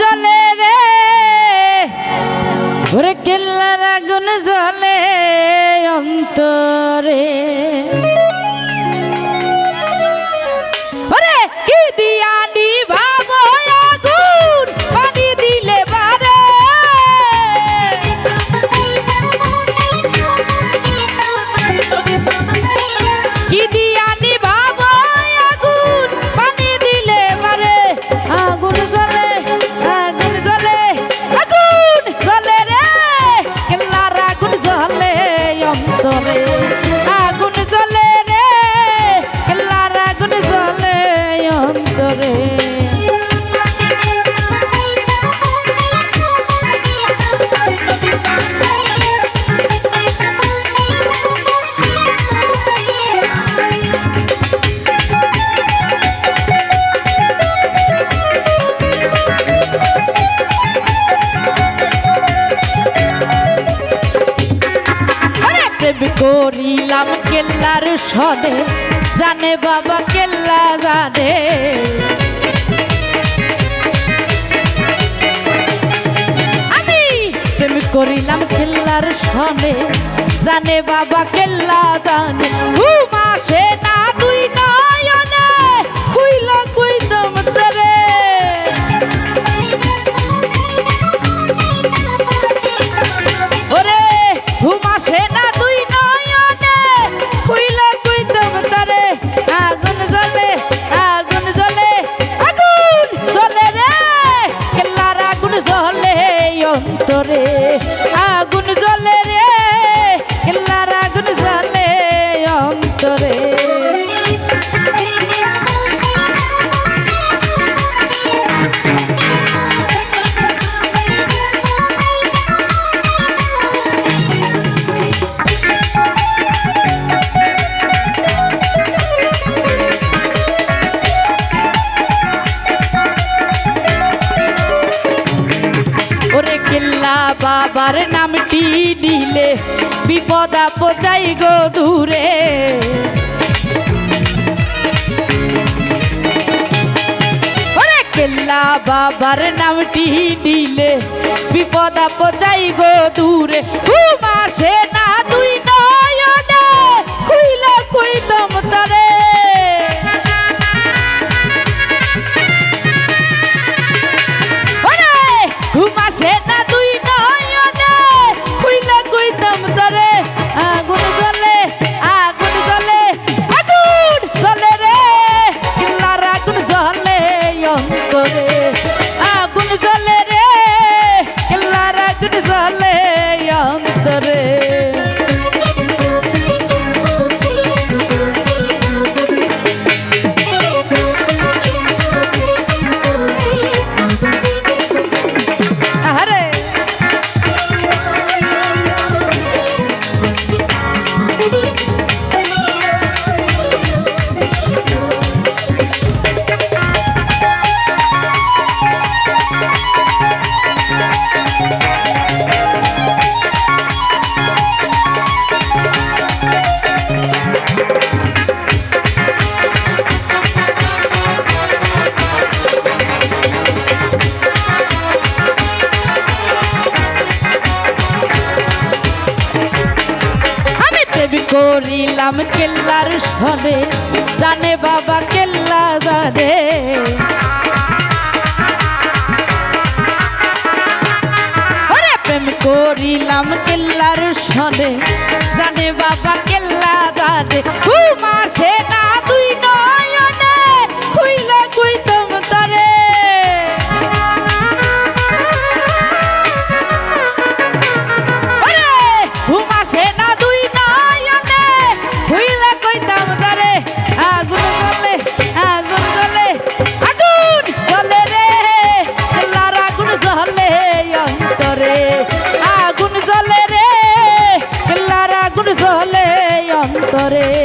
জলে রে। ওরে কেল্লার আগুন জলে অন্তর। সদে, জানে বাবা কেল্লা জাদে। আমি প্রেম করিলাম কেল্লার সনে, জানে বাবা কেল্লা জানে। মাসে না দুই না বাবার নামটি দিলে বিপদ আপচাই গো দূরে। কেল্লা বাবার নামটি দিলে বিপদ আপচাই গো দূরে। খুব করিলাম কেল্লার সরে জানে বাবা কেল্লা জানে। করিলাম কেল্লার সরে জানে বাবা কেল্লা জানে। তুই মাসে না তুই নয়নে, খুইলে কুইতে amores.